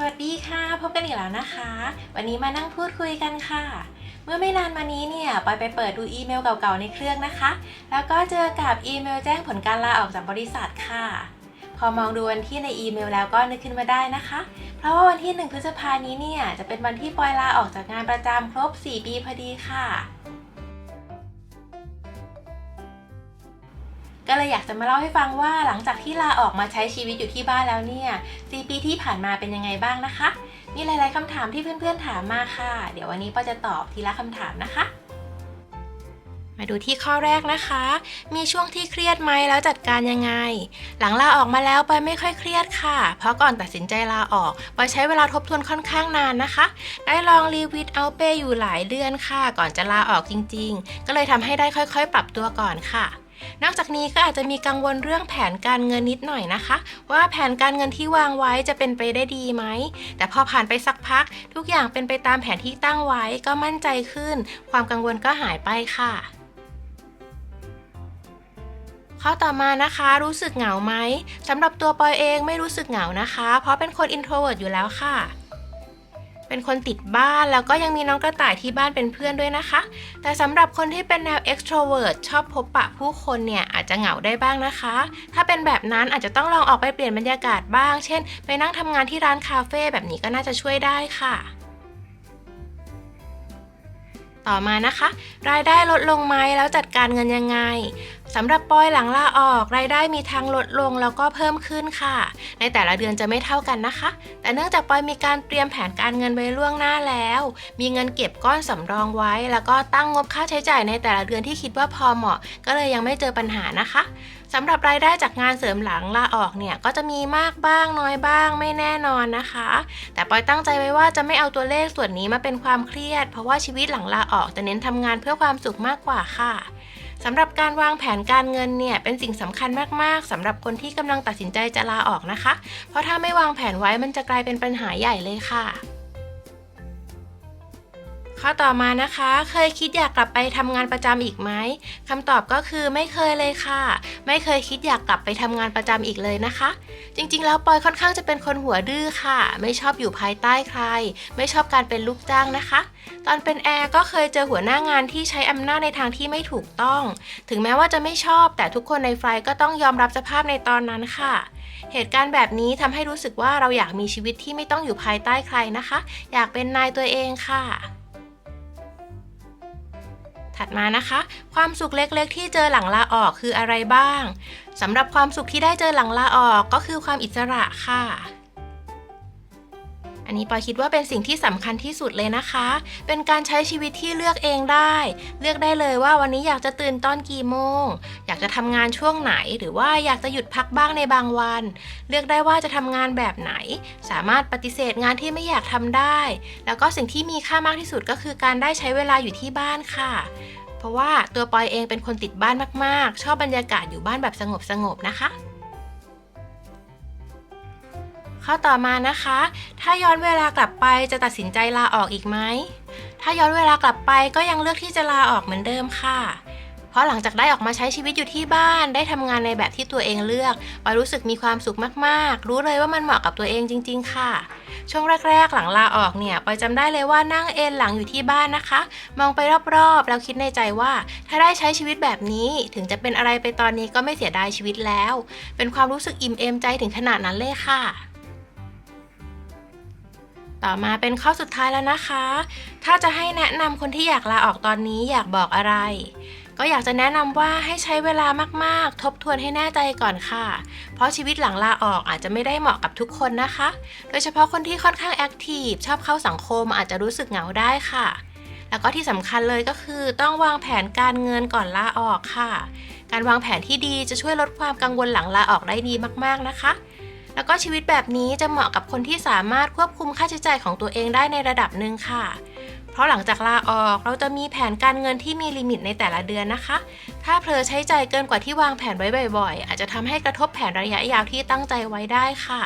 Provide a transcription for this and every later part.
สวัสดีค่ะ พบกันอีกแล้วนะคะ วันนี้มานั่งพูดคุยกันค่ะ เมื่อไม่นานมานี้เนี่ยปอยไปเปิดดูอีเมลเก่าๆในเครื่องนะคะ แล้วก็เจอกับอีเมลแจ้งผลการลาออกจากบริษัทค่ะ พอมองดูวันที่ในอีเมลแล้วก็นึกขึ้นมาได้นะคะ เพราะว่าวันที่ 1 พฤษภานี้เนี่ยจะเป็นวันที่ปอยลาออกจากงานประจำครบ 4 ปีพอดีค่ะ ก็เลยอยากจะมาเล่าให้ฟังว่าหลังจากที่ลาออกมาใช้ชีวิตอยู่ที่บ้านแล้วเนี่ย4ปีที่ผ่านมาเป็นยังไงบ้างนะคะ มีหลาย ๆคำถามที่เพื่อนๆถามมาค่ะ เดี๋ยววันนี้ปอจะตอบทีละคำถามนะคะมาดูที่ข้อแรกนะคะ มีช่วงที่เครียดไหมแล้วจัดการยังไง หลังลาออกมาแล้วปอยไม่ค่อยเครียดค่ะ เพราะก่อนตัดสินใจลาออกปอยใช้เวลาทบทวนค่อนข้างนานนะคะ ได้ลองรีวิดเอาเปอยู่หลายเดือนค่ะ ก่อนจะลาออกจริง ๆ ก็เลยทำให้ได้ค่อยๆ ปรับตัวก่อนค่ะ นอกจากนี้ก็อาจจะมีกังวลเรื่องแผนการเงินนิดหน่อยนะคะ ว่าแผนการเงินที่วางไว้จะเป็นไปได้ดีไหม แต่พอผ่านไปสักพัก ทุกอย่างเป็นไปตามแผนที่ตั้งไว้ก็มั่นใจขึ้น ความกังวลก็หายไปค่ะข้อต่อมานะคะรู้สึกเหงาไหมสำหรับตัวปอยเองไม่รู้สึกเหงานะคะ เพราะเป็นคน introvert อยู่แล้วค่ะ เป็นคนติดบ้านแล้วก็ยังมีน้องกระต่ายที่บ้านเป็นเพื่อนด้วยนะคะ แต่สำหรับคนที่เป็นแนว extrovert ชอบพบปะผู้คนเนี่ยอาจจะเหงาได้บ้างนะคะ ถ้าเป็นแบบนั้นอาจจะต้องลองออกไปเปลี่ยนบรรยากาศบ้าง เช่น ไปนั่งทำงานที่ร้านคาเฟ่แบบนี้ก็น่าจะช่วยได้ค่ะต่อมานะคะ รายได้ลดลงไหมแล้วจัดการเงินยังไง สำหรับปอยหลังลาออก รายได้มีทั้งลดลงแล้วก็เพิ่มขึ้นค่ะ ในแต่ละเดือนจะไม่เท่ากันนะคะ แต่เนื่องจากปอยมีการเตรียมแผนการเงินไว้ล่วงหน้าแล้ว มีเงินเก็บก้อนสำรองไว้ แล้วก็ตั้งงบค่าใช้จ่ายในแต่ละเดือนที่คิดว่าพอเหมาะ ก็เลยยังไม่เจอปัญหานะคะสำหรับรายได้จากงานเสริมหลังลาออกเนี่ยก็จะมีมากบ้างน้อยบ้างไม่แน่นอนนะคะ แต่ปอยตั้งใจไว้ว่าจะไม่เอาตัวเลขส่วนนี้มาเป็นความเครียด เพราะว่าชีวิตหลังลาออกจะเน้นทำงานเพื่อความสุขมากกว่าค่ะ สำหรับการวางแผนการเงินเนี่ยเป็นสิ่งสำคัญมากๆสำหรับคนที่กำลังตัดสินใจจะลาออกนะคะ เพราะถ้าไม่วางแผนไว้มันจะกลายเป็นปัญหาใหญ่เลยค่ะ ข้อต่อมานะคะ เคยคิดอยากกลับไปทำงานประจำอีกไหมคำตอบก็คือไม่เคยเลยค่ะ ไม่เคยคิดอยากกลับไปทำงานประจำอีกเลยนะคะ จริงๆ แล้วปอยค่อนข้างจะเป็นคนหัวดื้อค่ะ ไม่ชอบอยู่ภายใต้ใคร ไม่ชอบการเป็นลูกจ้างนะคะ ตอนเป็นแอร์ก็เคยเจอหัวหน้างานที่ใช้อำนาจในทางที่ไม่ถูกต้อง ถึงแม้ว่าจะไม่ชอบ แต่ทุกคนในไฟล์ก็ต้องยอมรับสภาพในตอนนั้นค่ะ เหตุการณ์แบบนี้ทำให้รู้สึกว่าเราอยากมีชีวิตที่ไม่ต้องอยู่ภายใต้ใครนะคะ อยากเป็นนายตัวเองค่ะ ถัดมานะคะ ความสุขเล็กๆ ที่เจอหลังลาออกคืออะไรบ้างสำหรับความสุขที่ได้เจอหลังลาออกก็คือความอิสระค่ะ อันนี้ปอยคิดว่าเป็นสิ่งที่สำคัญที่สุดเลยนะคะ เป็นการใช้ชีวิตที่เลือกเองได้ เลือกได้เลยว่าวันนี้อยากจะตื่นตอนกี่โมง อยากจะทำงานช่วงไหน หรือว่าอยากจะหยุดพักบ้างในบางวัน เลือกได้ว่าจะทำงานแบบไหน สามารถปฏิเสธงานที่ไม่อยากทำได้ แล้วก็สิ่งที่มีค่ามากที่สุดก็คือการได้ใช้เวลาอยู่ที่บ้านค่ะเพราะว่าตัวปอยเองเป็นคนติดบ้านมาก ๆ ชอบบรรยากาศอยู่บ้านแบบสงบๆนะคะ ข้อต่อมานะคะ ถ้าย้อนเวลากลับไปจะตัดสินใจลาออกอีกไหม ถ้าย้อนเวลากลับไปก็ยังเลือกที่จะลาออกเหมือนเดิมค่ะ เพราะหลังจากได้ออกมาใช้ชีวิตอยู่ที่บ้าน ได้ทำงานในแบบที่ตัวเองเลือกปอยรู้สึกมีความสุขมากๆ รู้เลยว่ามันเหมาะกับตัวเองจริง ๆ ค่ะ ช่วงแรก ๆ หลังลาออกเนี่ยปอยจำได้เลยว่านั่งเอนหลังอยู่ที่บ้านนะคะ มองไปรอบๆ แล้วคิดในใจว่า ถ้าได้ใช้ชีวิตแบบนี้ถึงจะเป็นอะไรไปตอนนี้ก็ไม่เสียดายชีวิตแล้ว เป็นความรู้สึกอิ่มเอมใจถึงขนาดนั้นเลยค่ะ ต่อมาเป็นข้อสุดท้ายแล้วนะคะ ถ้าจะให้แนะนำคนที่อยากลาออกตอนนี้อยากบอกอะไร ก็อยากจะแนะนำว่าให้ใช้เวลามากๆ ทบทวนให้แน่ใจก่อนค่ะ เพราะชีวิตหลังลาออกอาจจะไม่ได้เหมาะกับทุกคนนะคะ โดยเฉพาะคนที่ค่อนข้างแอคทีฟชอบเข้าสังคมอาจจะรู้สึกเหงาได้ค่ะ แล้วก็ที่สำคัญเลยก็คือ ต้องวางแผนการเงินก่อนลาออกค่ะ การวางแผนที่ดีจะช่วยลดความกังวลหลังลาออกได้ดีมากๆนะคะ แล้วก็ชีวิตแบบนี้จะเหมาะกับคนที่สามารถควบคุมค่าใช้จ่ายของตัวเองได้ในระดับหนึ่งค่ะ เพราะหลังจากลาออกเราจะมีแผนการเงินที่มีลิมิตในแต่ละเดือนนะคะ ถ้าเผลอใช้จ่ายเกินกว่าที่วางแผนไว้บ่อย ๆ อาจจะทำให้กระทบแผนระยะยาวที่ตั้งใจไว้ได้ค่ะ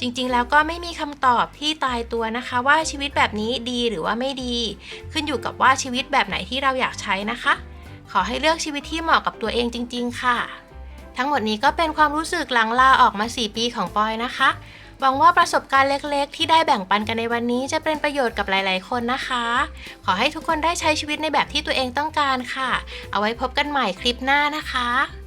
จริงๆ แล้วก็ไม่มีคำตอบที่ตายตัวนะคะ ว่าชีวิตแบบนี้ดีหรือว่าไม่ดี ขึ้นอยู่กับว่าชีวิตแบบไหนที่เราอยากใช้นะคะ ขอให้เลือกชีวิตที่เหมาะกับตัวเองจริง ๆ ค่ะ ทั้งหมดนี้ก็เป็นความรู้สึกหลังลาออกมา 4 ปีของปอยนะคะ หวังว่าประสบการณ์เล็กๆ ที่ได้แบ่งปันกันในวันนี้จะเป็นประโยชน์กับหลายๆ คนนะคะ ขอให้ทุกคนได้ใช้ชีวิตในแบบที่ตัวเองต้องการค่ะ เอาไว้พบกันใหม่คลิปหน้านะคะ